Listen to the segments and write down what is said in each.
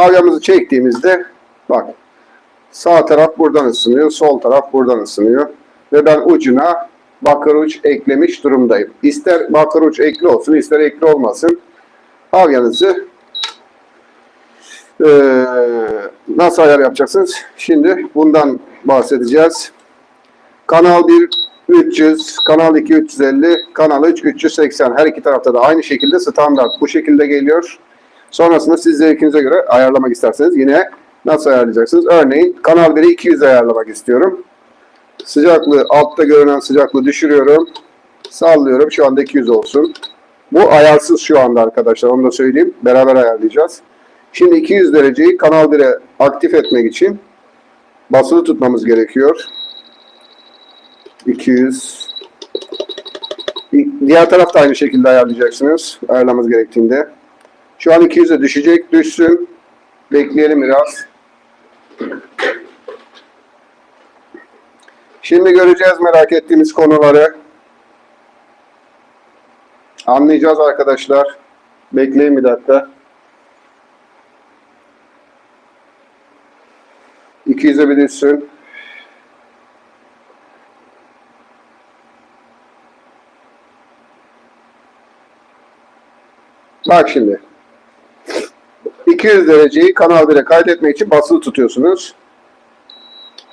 Havyamızı çektiğimizde bak sağ taraf buradan ısınıyor, sol taraf buradan ısınıyor. Ve ben ucuna bakır uç eklemiş durumdayım. İster bakır uç ekli olsun, ister ekli olmasın. Havyanızı eee, nasıl ayar yapacaksınız? Şimdi bundan bahsedeceğiz. Kanal 1 300, kanal 2 350, kanal 3 380. Her iki tarafta da aynı şekilde standart bu şekilde geliyor. Sonrasında siz zevkinize göre ayarlamak isterseniz yine nasıl ayarlayacaksınız? Örneğin kanal 1'i 200 ayarlamak istiyorum. Sıcaklığı altta görünen sıcaklığı düşürüyorum. Sallıyorum. Şu anda 200 olsun. Bu ayarsız şu anda arkadaşlar. Onu da söyleyeyim. Beraber ayarlayacağız. Şimdi 200 dereceyi kanal 1'e aktif etmek için basılı tutmamız gerekiyor. 200 Diğer taraf da aynı şekilde ayarlayacaksınız. Ayarlamamız gerektiğinde. Şu an 200'e düşecek. Düşsün. Bekleyelim biraz. Şimdi göreceğiz merak ettiğimiz konuları. Anlayacağız arkadaşlar. Bekleyin bir dakika. 200'e bir düşsün. Bak şimdi. 200 dereceyi kanal 1'e kaydetmek için basılı tutuyorsunuz.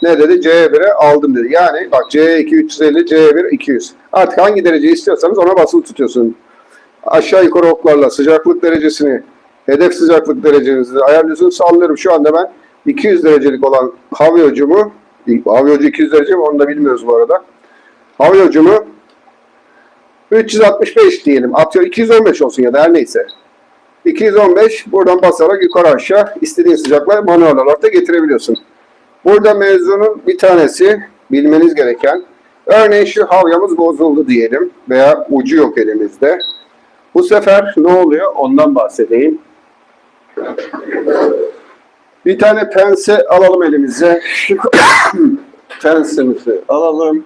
Ne dedi? C1'e aldım dedi. Yani bak C2 350, C1 200. Artık hangi dereceyi istiyorsanız ona basılı tutuyorsun. Aşağı yukarı oklarla sıcaklık derecesini, hedef sıcaklık derecenizi ayarlıyorsunuz. Sallıyorum şu anda ben 200 derecelik olan havyocumu, havyocu 200 derece mi onu da bilmiyoruz bu arada. Havyocumu 365 diyelim. Atıyor 215 olsun ya da her neyse. 215 buradan basarak yukarı aşağı istediğin sıcaklığa manuel olarak da getirebiliyorsun. Burada mevzunun bir tanesi bilmeniz gereken örneğin şu havyamız bozuldu diyelim veya ucu yok elimizde. Bu sefer ne oluyor ondan bahsedeyim. Bir tane pense alalım elimize. Şu pensemizi alalım.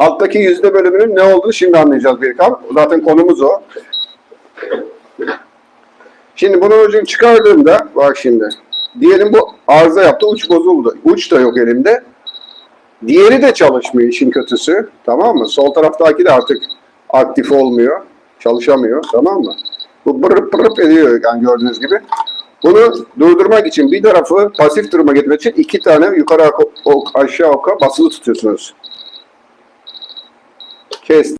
Alttaki yüzde bölümünün ne olduğunu şimdi anlayacağız Birkan. Zaten konumuz o. Şimdi bunun ucunu çıkardığımda bak şimdi. Diyelim bu arıza yaptı. Uç bozuldu. Uç da yok elimde. Diğeri de çalışmıyor işin kötüsü. Tamam mı? Sol taraftaki de artık aktif olmuyor. Çalışamıyor. Tamam mı? Bu pırıp pırıp ediyor yani gördüğünüz gibi. Bunu durdurmak için bir tarafı pasif duruma getirmek için iki tane yukarı ok, aşağı oka basılı tutuyorsunuz. que